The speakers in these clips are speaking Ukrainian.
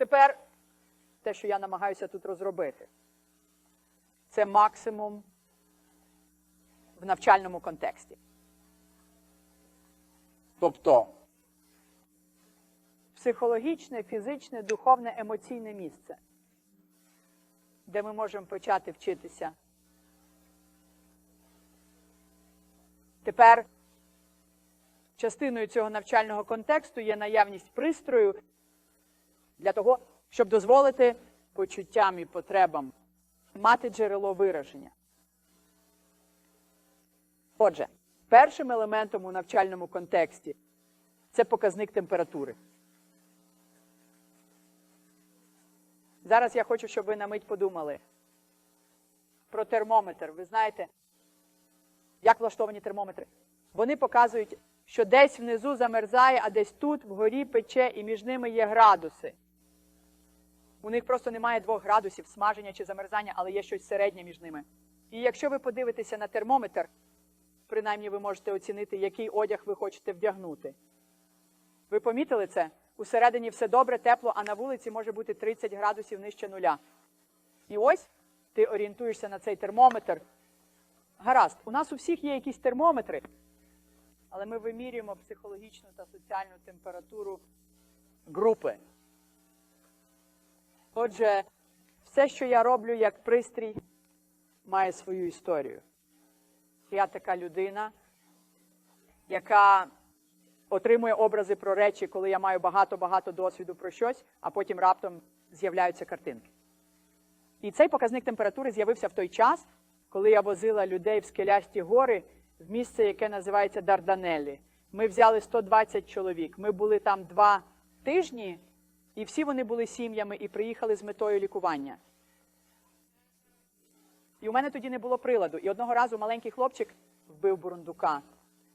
Тепер те, що я намагаюся тут розробити, це максимум в навчальному контексті. Тобто, Психологічне, фізичне, духовне, емоційне місце, де ми можемо почати вчитися. Тепер частиною цього навчального контексту є наявність пристрою для того, щоб дозволити почуттям і потребам мати джерело вираження. Отже, першим елементом у навчальному контексті це показник температури. Зараз я хочу, щоб ви на мить подумали про термометр. Ви знаєте, як влаштовані термометри? Вони показують, що десь внизу замерзає, а десь тут вгорі пече, і між ними є градуси. У них просто немає двох градусів смаження чи замерзання, але є щось середнє між ними. І якщо ви подивитеся на термометр, принаймні ви можете оцінити, який одяг ви хочете вдягнути. Ви помітили це? Усередині все добре, тепло, а на вулиці може бути 30 градусів нижче нуля. І ось ти орієнтуєшся на цей термометр. Гаразд, у нас у всіх є якісь термометри, але ми вимірюємо психологічну та соціальну температуру групи. Отже, все, що я роблю як пристрій, має свою історію. Я така людина, яка отримує образи про речі, коли я маю багато-багато досвіду про щось, а потім раптом з'являються картинки. І цей показник температури з'явився в той час, коли я возила людей в скелясті гори в місце, яке називається Дарданеллі. Ми взяли 120 чоловік. Ми були там два тижні, і всі вони були сім'ями і приїхали з метою лікування. І у мене тоді не було приладу. І одного разу маленький хлопчик вбив бурундука.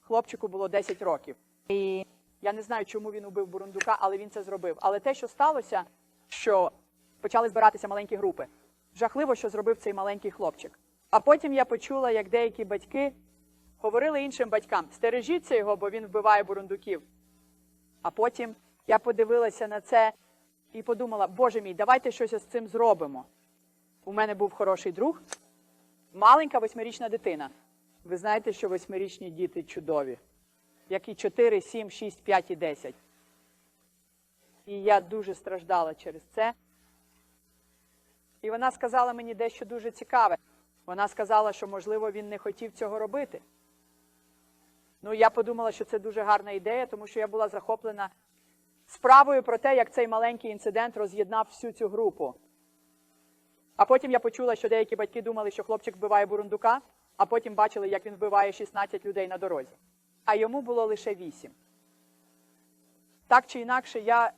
Хлопчику було 10 років. І я не знаю, чому він убив бурундука, але він це зробив. Але те, що сталося, що почали збиратися маленькі групи. Жахливо, що зробив цей маленький хлопчик. А потім я почула, як деякі батьки говорили іншим батькам: стережіться його, бо він вбиває бурундуків. А потім я подивилася на це і подумала: Боже мій, давайте щось з цим зробимо. У мене був хороший друг, маленька восьмирічна дитина. Ви знаєте, що восьмирічні діти чудові, як і 4, 7, 6, 5 і 10. І я дуже страждала через це. І вона сказала мені дещо дуже цікаве. Вона сказала, що, можливо, він не хотів цього робити. Ну, я подумала, що це дуже гарна ідея, тому що я була захоплена справою про те, як цей маленький інцидент роз'єднав всю цю групу. А потім я почула, що деякі батьки думали, що хлопчик вбиває бурундука, а потім бачили, як він вбиває 16 людей на дорозі. А йому було лише 8. Так чи інакше, я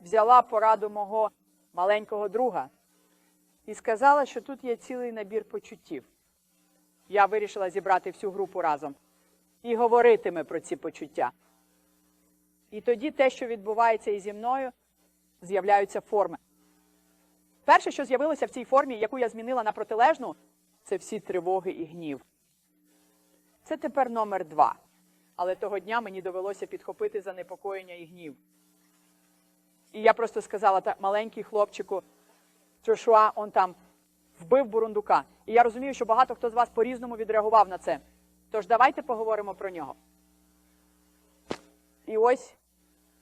взяла пораду мого маленького друга і сказала, що тут є цілий набір почуттів. Я вирішила зібрати всю групу разом і говоритиме про ці почуття. І тоді те, що відбувається і зі мною, з'являються форми. Перше, що з'явилося в цій формі, яку я змінила на протилежну, це всі тривоги і гнів. Це тепер номер два. Але того дня мені довелося підхопити занепокоєння і гнів. І я просто сказала, так, маленький хлопчику, Джошуа, он там вбив бурундука. І я розумію, що багато хто з вас по-різному відреагував на це. Тож давайте поговоримо про нього. І ось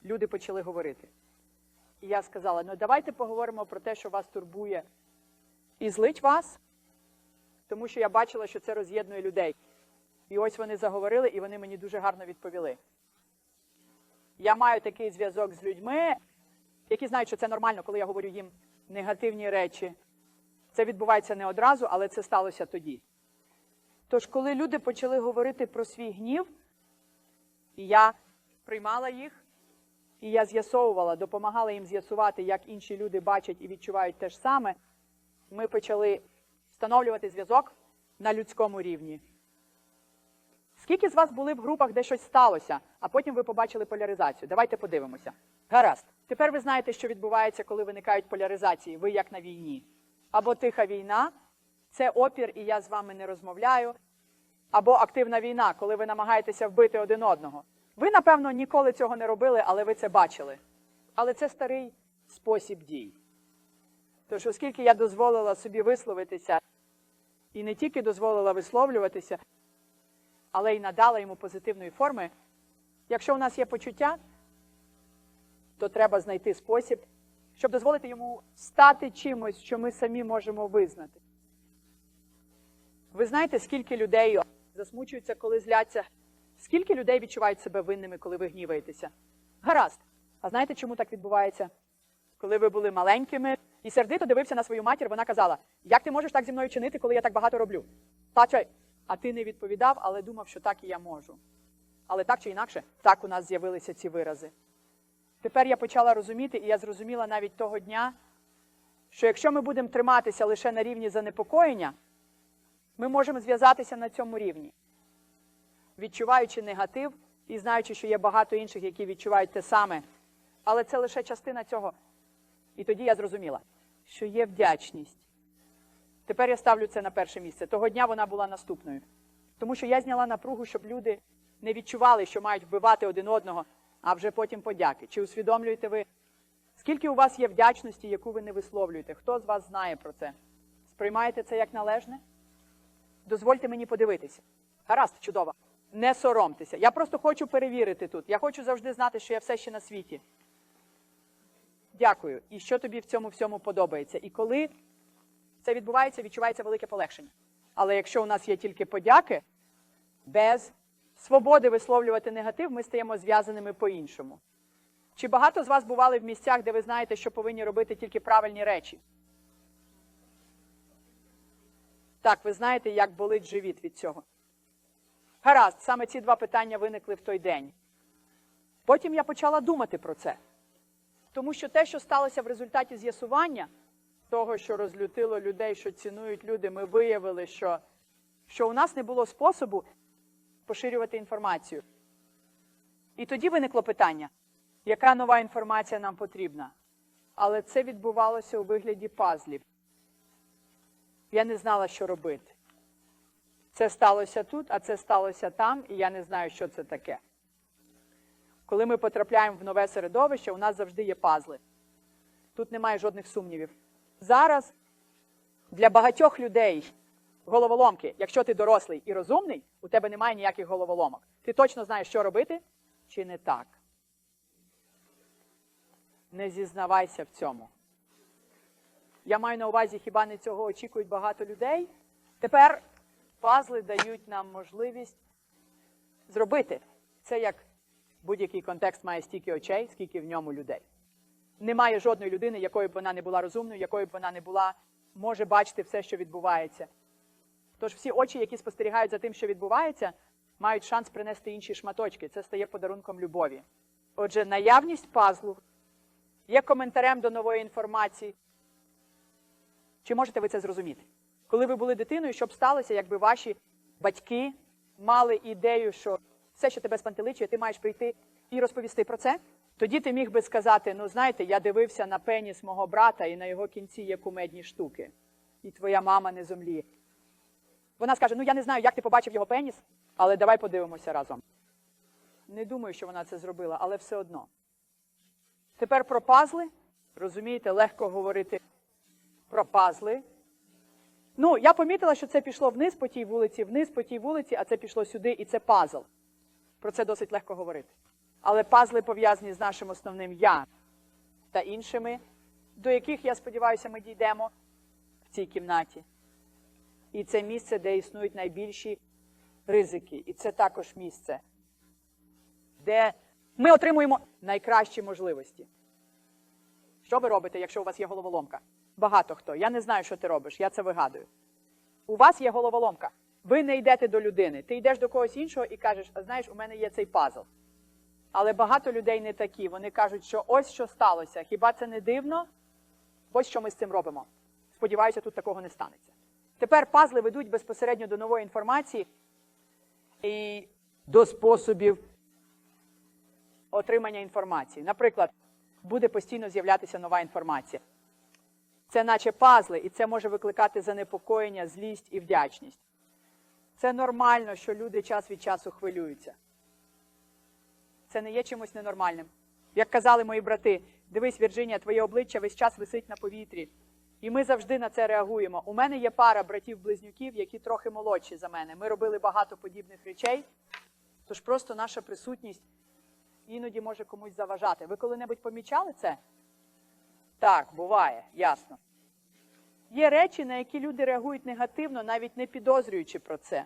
люди почали говорити. І я сказала: ну давайте поговоримо про те, що вас турбує, і злить вас, тому що я бачила, що це роз'єднує людей. І ось вони заговорили, і вони мені дуже гарно відповіли. Я маю такий зв'язок з людьми, які знають, що це нормально, коли я говорю їм негативні речі. Це відбувається не одразу, але це сталося тоді. Тож, коли люди почали говорити про свій гнів, і я приймала їх, і я з'ясовувала, допомагала їм з'ясувати, як інші люди бачать і відчувають те ж саме, ми почали встановлювати зв'язок на людському рівні. Скільки з вас були в групах, де щось сталося, а потім ви побачили поляризацію? Давайте подивимося. Гаразд. Тепер ви знаєте, що відбувається, коли виникають поляризації. Ви як на війні. Або тиха війна, це опір, і я з вами не розмовляю. Або активна війна, коли ви намагаєтеся вбити один одного. Ви, напевно, ніколи цього не робили, але ви це бачили. Але це старий спосіб дій. Тож, оскільки я дозволила собі висловитися, і не тільки дозволила висловлюватися, але й надала йому позитивної форми, якщо у нас є почуття, то треба знайти спосіб, щоб дозволити йому стати чимось, що ми самі можемо визнати. Ви знаєте, скільки людей засмучуються, коли зляться? Скільки людей відчувають себе винними, коли ви гніваєтеся? Гаразд. А знаєте, чому так відбувається? Коли ви були маленькими і сердито дивився на свою матір, вона казала: Як ти можеш так зі мною чинити, коли я так багато роблю? Тача, а ти не відповідав, але думав, що так і я можу. Але так чи інакше, так у нас з'явилися ці вирази. Тепер я почала розуміти, і я зрозуміла навіть того дня, що якщо ми будемо триматися лише на рівні занепокоєння, ми можемо зв'язатися на цьому рівні, відчуваючи негатив і знаючи, що є багато інших, які відчувають те саме. Але це лише частина цього. І тоді я зрозуміла, що є вдячність. Тепер я ставлю це на перше місце. Того дня вона була наступною. Тому що я зняла напругу, щоб люди не відчували, що мають вбивати один одного, а вже потім подяки. Чи усвідомлюєте ви, скільки у вас є вдячності, яку ви не висловлюєте? Хто з вас знає про це? Сприймаєте це як належне? Дозвольте мені подивитися. Гаразд, чудово. Не соромтеся. Я просто хочу перевірити тут. Я хочу завжди знати, що я все ще на світі. Дякую. І що тобі в цьому всьому подобається? І коли це відбувається, відчувається велике полегшення. Але якщо у нас є тільки подяки, без свободи висловлювати негатив, ми стаємо зв'язаними по-іншому. Чи багато з вас бували в місцях, де ви знаєте, що повинні робити тільки правильні речі? Так, ви знаєте, як болить живіт від цього. Гаразд, саме ці два питання виникли в той день. Потім я почала думати про це. Тому що те, що сталося в результаті з'ясування того, що розлютило людей, що цінують люди, ми виявили, що, що у нас не було способу поширювати інформацію. І тоді виникло питання, яка нова інформація нам потрібна. Але це відбувалося у вигляді пазлів. Я не знала, що робити. Це сталося тут, а це сталося там, і я не знаю, що це таке. Коли ми потрапляємо в нове середовище, у нас завжди є пазли. Тут немає жодних сумнівів. Зараз для багатьох людей головоломки, якщо ти дорослий і розумний, у тебе немає ніяких головоломок. Ти точно знаєш, що робити чи не так. Не зізнавайся в цьому. Я маю на увазі, хіба не цього очікують багато людей. Тепер пазли дають нам можливість зробити. Це як будь-який контекст має стільки очей, скільки в ньому людей. Немає жодної людини, якою б вона не була розумною, якою б вона не була, може бачити все, що відбувається. Тож всі очі, які спостерігають за тим, що відбувається, мають шанс принести інші шматочки. Це стає подарунком любові. Отже, наявність пазлу є коментарем до нової інформації. Чи можете ви це зрозуміти? Коли ви були дитиною, що б сталося, якби ваші батьки мали ідею, що все, що тебе спантеличує, ти маєш прийти і розповісти про це? Тоді ти міг би сказати: ну знаєте, я дивився на пеніс мого брата, і на його кінці є кумедні штуки, і твоя мама не зомліє. Вона скаже: ну я не знаю, як ти побачив його пеніс, але давай подивимося разом. Не думаю, що вона це зробила, але все одно. Тепер про пазли. Розумієте, легко говорити про пазли. Ну, я помітила, що це пішло вниз по тій вулиці, вниз по тій вулиці, а це пішло сюди, і це пазл. Про це досить легко говорити. Але пазли пов'язані з нашим основним я та іншими, до яких, я сподіваюся, ми дійдемо в цій кімнаті. І це місце, де існують найбільші ризики. І це також місце, де ми отримуємо найкращі можливості. Що ви робите, якщо у вас є головоломка? Багато хто. Я не знаю, що ти робиш, я це вигадую. У вас є головоломка. Ви не йдете до людини. Ти йдеш до когось іншого і кажеш, а знаєш, у мене є цей пазл. Але багато людей не такі. Вони кажуть, що ось що сталося. Хіба це не дивно? Ось що ми з цим робимо. Сподіваюся, тут такого не станеться. Тепер пазли ведуть безпосередньо до нової інформації і до способів отримання інформації. Наприклад, буде постійно з'являтися нова інформація. Це наче пазли, і це може викликати занепокоєння, злість і вдячність. Це нормально, що люди час від часу хвилюються. Це не є чимось ненормальним. Як казали мої брати, Дивись, Вірджинія, твоє обличчя весь час висить на повітрі. І ми завжди на це реагуємо. У мене є пара братів-близнюків, які трохи молодші за мене. Ми робили багато подібних речей. Тож просто наша присутність іноді може комусь заважати. Ви коли-небудь помічали це? Так, буває, ясно. Є речі, на які люди реагують негативно, навіть не підозрюючи про це.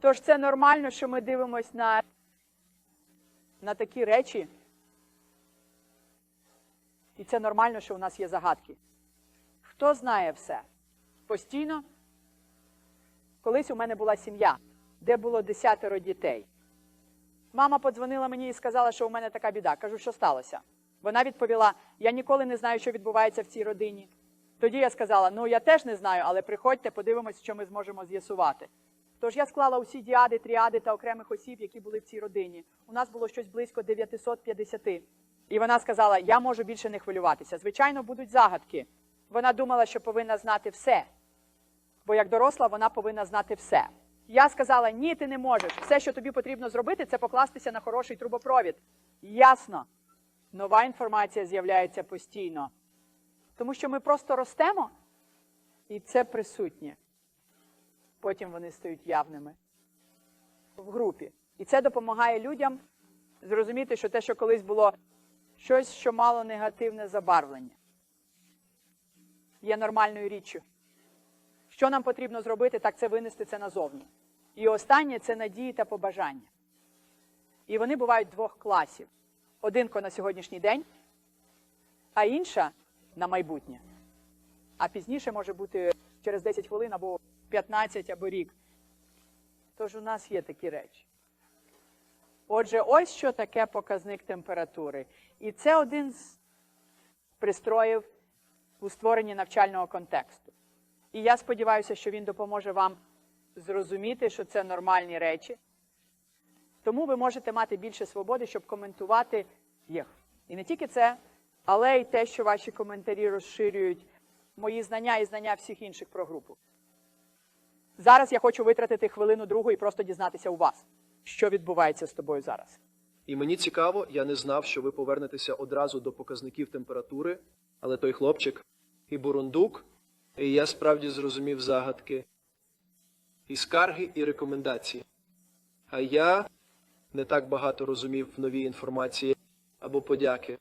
Тож це нормально, що ми дивимося на, на такі речі. І це нормально, що у нас є загадки. Хто знає все? Постійно. Колись у мене була сім'я, де було десятеро дітей. Мама подзвонила мені і сказала, що у мене така біда. Кажу, що сталося. Вона відповіла: я ніколи не знаю, що відбувається в цій родині. Тоді я сказала: ну я теж не знаю, але приходьте, подивимось, що ми зможемо з'ясувати. Тож я склала усі діади, тріади та окремих осіб, які були в цій родині. У нас було щось близько 950. І вона сказала: Я можу більше не хвилюватися. Звичайно, будуть загадки. Вона думала, що повинна знати все. Бо як доросла, вона повинна знати все. Я сказала: ні, ти не можеш. Все, що тобі потрібно зробити, це покластися на хороший трубопровід. Ясно. Нова інформація з'являється постійно. Тому що ми просто ростемо, і це присутнє. Потім вони стають явними в групі. І це допомагає людям зрозуміти, що те, що колись було щось, що мало негативне забарвлення, є нормальною річчю. Що нам потрібно зробити, так це винести це назовні. І останнє це надії та побажання. І вони бувають двох класів: одинко на сьогоднішній день, а інша на майбутнє. А пізніше може бути через 10 хвилин або 15, або рік. Тож у нас є такі речі. Отже, ось що таке показник температури. І це один з пристроїв у створенні навчального контексту. І я сподіваюся, що він допоможе вам зрозуміти, що це нормальні речі. Тому ви можете мати більше свободи, щоб коментувати їх. І не тільки це, але й те, що ваші коментарі розширюють мої знання і знання всіх інших про групу. Зараз я хочу витратити хвилину другу і просто дізнатися у вас, що відбувається з тобою зараз. І мені цікаво, я не знав, що ви повернетеся одразу до показників температури, але той хлопчик і бурундук, і я справді зрозумів загадки, і скарги, і рекомендації. А я не так багато розумів в новій інформації або подяки.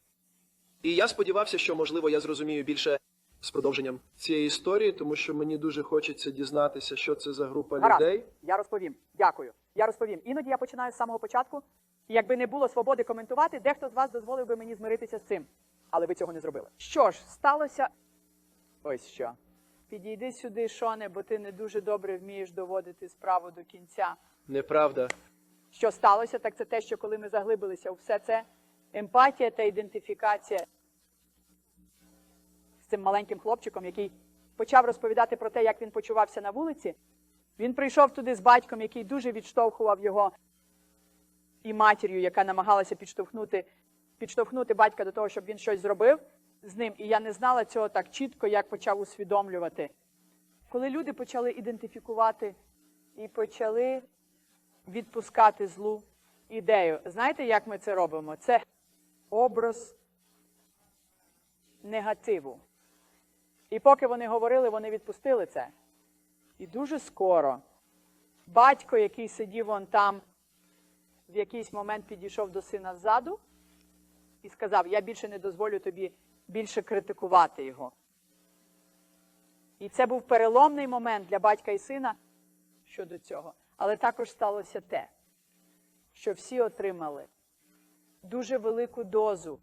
І я сподівався, що, можливо, я зрозумію більше з продовженням цієї історії, тому що мені дуже хочеться дізнатися, що це за група Гаразд, людей. я розповім. Дякую. Я розповім. Іноді я починаю з самого початку. І якби не було свободи коментувати, дехто з вас дозволив би мені змиритися з цим. Але ви цього не зробили. Що ж, сталося. Ось що. Підійди сюди, Шоне, бо ти не дуже добре вмієш доводити справу до кінця. Неправда. Що сталося, так це те, що коли ми заглибилися у все це, емпатія та ідентифікація з цим маленьким хлопчиком, який почав розповідати про те, як він почувався на вулиці, він прийшов туди з батьком, який дуже відштовхував його, і матір'ю, яка намагалася підштовхнути, підштовхнути батька до того, щоб він щось зробив з ним. І я не знала цього так чітко, як почав усвідомлювати. Коли люди почали ідентифікувати і почали відпускати злу ідею. Знаєте, як ми це робимо? Це образ негативу. І поки вони говорили, вони відпустили це. І дуже скоро батько, який сидів вон там, в якийсь момент підійшов до сина ззаду і сказав: Я більше не дозволю тобі більше критикувати його. І це був переломний момент для батька і сина щодо цього. Але також сталося те, що всі отримали дуже велику дозу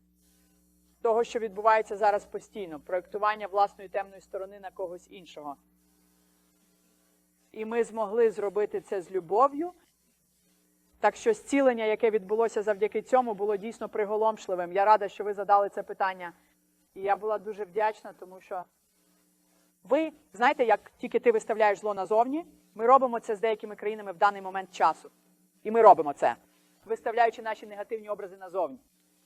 того, що відбувається зараз постійно, проєктування власної темної сторони на когось іншого. І ми змогли зробити це з любов'ю. Так що зцілення, яке відбулося завдяки цьому, було дійсно приголомшливим. Я рада, що ви задали це питання. І я була дуже вдячна, тому що ви знаєте, як тільки ти виставляєш зло назовні, ми робимо це з деякими країнами в даний момент часу. І ми робимо це, виставляючи наші негативні образи назовні.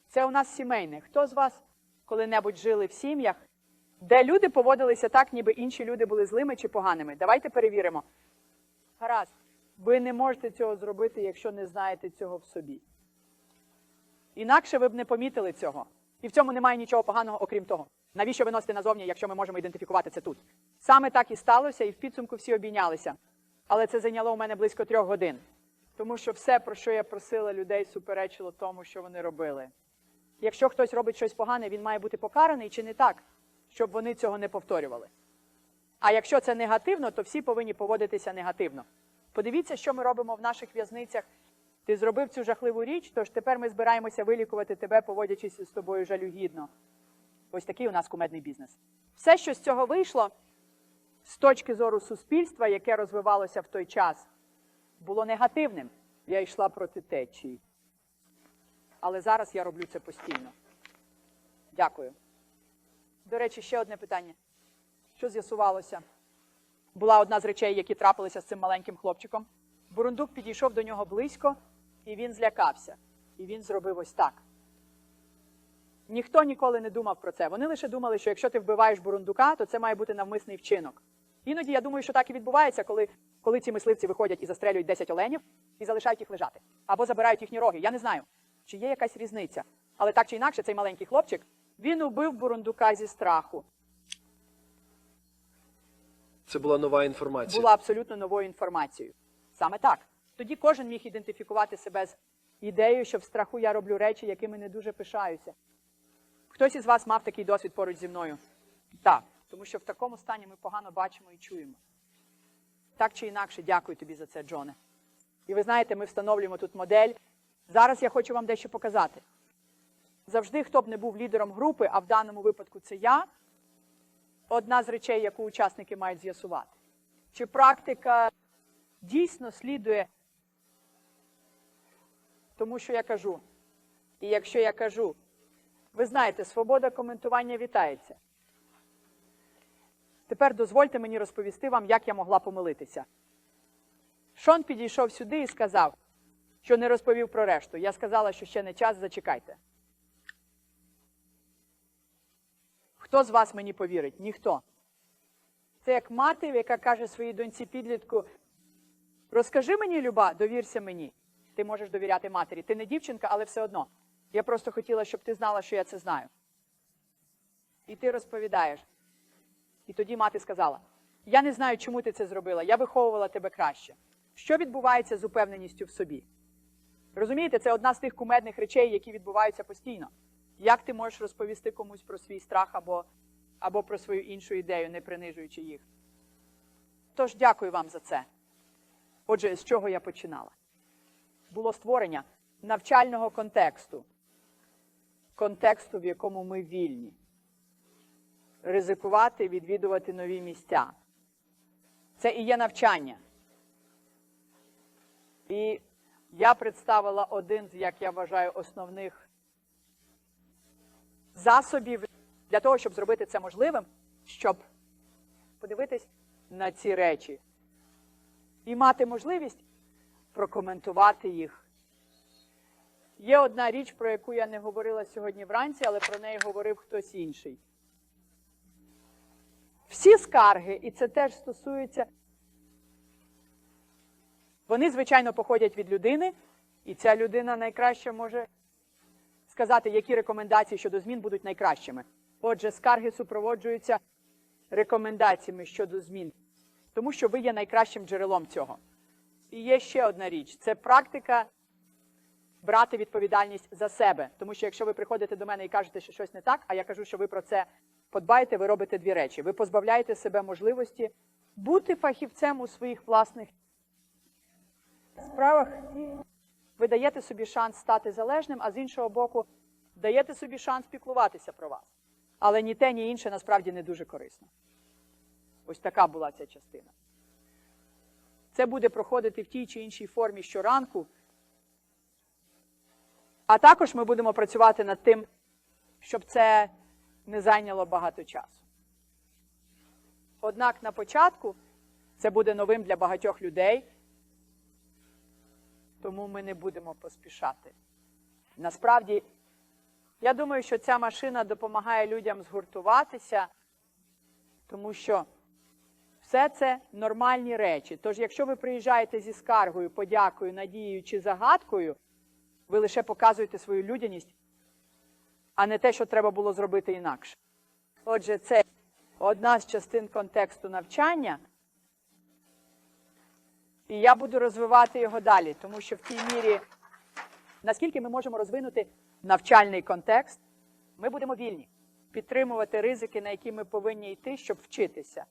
Це у нас сімейне. Хто з вас коли-небудь жили в сім'ях, де люди поводилися так, ніби інші люди були злими чи поганими? Давайте перевіримо. Гаразд, ви не можете цього зробити, якщо не знаєте цього в собі. Інакше ви б не помітили цього. І в цьому немає нічого поганого, окрім того. Навіщо виносити назовні, якщо ми можемо ідентифікувати це тут? Саме так і сталося, і в підсумку всі обійнялися. Але це зайняло у мене близько трьох годин. Тому що все, про що я просила людей, суперечило тому, що вони робили. Якщо хтось робить щось погане, він має бути покараний чи не так, щоб вони цього не повторювали. А якщо це негативно, то всі повинні поводитися негативно. Подивіться, що ми робимо в наших в'язницях. Ти зробив цю жахливу річ, тож тепер ми збираємося вилікувати тебе, поводячись з тобою жалюгідно. Ось такий у нас кумедний бізнес. Все, що з цього вийшло, з точки зору суспільства, яке розвивалося в той час, було негативним. Я йшла проти течії. Але зараз я роблю це постійно. Дякую. До речі, ще одне питання. Що з'ясувалося? Була одна з речей, які трапилися з цим маленьким хлопчиком. Бурундук підійшов до нього близько, і він злякався. І він зробив ось так. Ніхто ніколи не думав про це. Вони лише думали, що якщо ти вбиваєш бурундука, то це має бути навмисний вчинок. Іноді я думаю, що так і відбувається, коли, коли ці мисливці виходять і застрелюють 10 оленів і залишають їх лежати. Або забирають їхні роги. Я не знаю, чи є якась різниця. Але так чи інакше, цей маленький хлопчик він убив бурундука зі страху. Це була нова інформація. була абсолютно новою інформацією. Саме так. Тоді кожен міг ідентифікувати себе з ідеєю, що в страху я роблю речі, якими не дуже пишаюся. Хтось із вас мав такий досвід поруч зі мною? Так. Тому що в такому стані ми погано бачимо і чуємо. Так чи інакше, дякую тобі за це, Джоне. І ви знаєте, ми встановлюємо тут модель. Зараз я хочу вам дещо показати. Завжди, хто б не був лідером групи, а в даному випадку це я, одна з речей, яку учасники мають з'ясувати. Чи практика дійсно слідує тому, що я кажу. І якщо я кажу, ви знаєте, свобода коментування вітається. Тепер дозвольте мені розповісти вам, як я могла помилитися. Шон підійшов сюди і сказав, що не розповів про решту. Я сказала, що ще не час, зачекайте. Хто з вас мені повірить? Ніхто. Це як мати, яка каже своїй доньці підлітку: розкажи мені, Люба, довірся мені. Ти можеш довіряти матері. Ти не дівчинка, але все одно. Я просто хотіла, щоб ти знала, що я це знаю. І ти розповідаєш. І тоді мати сказала: Я не знаю, чому ти це зробила. Я виховувала тебе краще. Що відбувається з упевненістю в собі? Розумієте, це одна з тих кумедних речей, які відбуваються постійно. Як ти можеш розповісти комусь про свій страх або, або про свою іншу ідею, не принижуючи їх? Тож дякую вам за це. Отже, з чого я починала? Було створення навчального контексту, контексту, в якому ми вільні, ризикувати, відвідувати нові місця. Це і є навчання. І я представила один з, як я вважаю, основних засобів для того, щоб зробити це можливим, щоб подивитись на ці речі і мати можливість прокоментувати їх. Є одна річ, про яку я не говорила сьогодні вранці, але про неї говорив хтось інший. Всі скарги, і це теж стосується. Вони, звичайно, походять від людини, і ця людина найкраще може сказати, які рекомендації щодо змін будуть найкращими. Отже, скарги супроводжуються рекомендаціями щодо змін, тому що ви є найкращим джерелом цього. І є ще одна річ: це практика брати відповідальність за себе. Тому що якщо ви приходите до мене і кажете, що щось не так, а я кажу, що ви про це подбаєте, ви робите дві речі. Ви позбавляєте себе можливості бути фахівцем у своїх власних справах. Ви даєте собі шанс стати залежним, а з іншого боку, даєте собі шанс піклуватися про вас. Але ні те, ні інше насправді не дуже корисно. Ось така була ця частина. Це буде проходити в тій чи іншій формі щоранку. А також ми будемо працювати над тим, щоб це не зайняло багато часу. Однак на початку це буде новим для багатьох людей, тому ми не будемо поспішати. Насправді, я думаю, що ця машина допомагає людям згуртуватися, тому що все це нормальні речі. Тож, якщо ви приїжджаєте зі скаргою, подякою, надією чи загадкою, ви лише показуєте свою людяність а не те, що треба було зробити інакше. Отже, це одна з частин контексту навчання. І я буду розвивати його далі, тому що в тій мірі, наскільки ми можемо розвинути навчальний контекст, ми будемо вільні підтримувати ризики, на які ми повинні йти, щоб вчитися.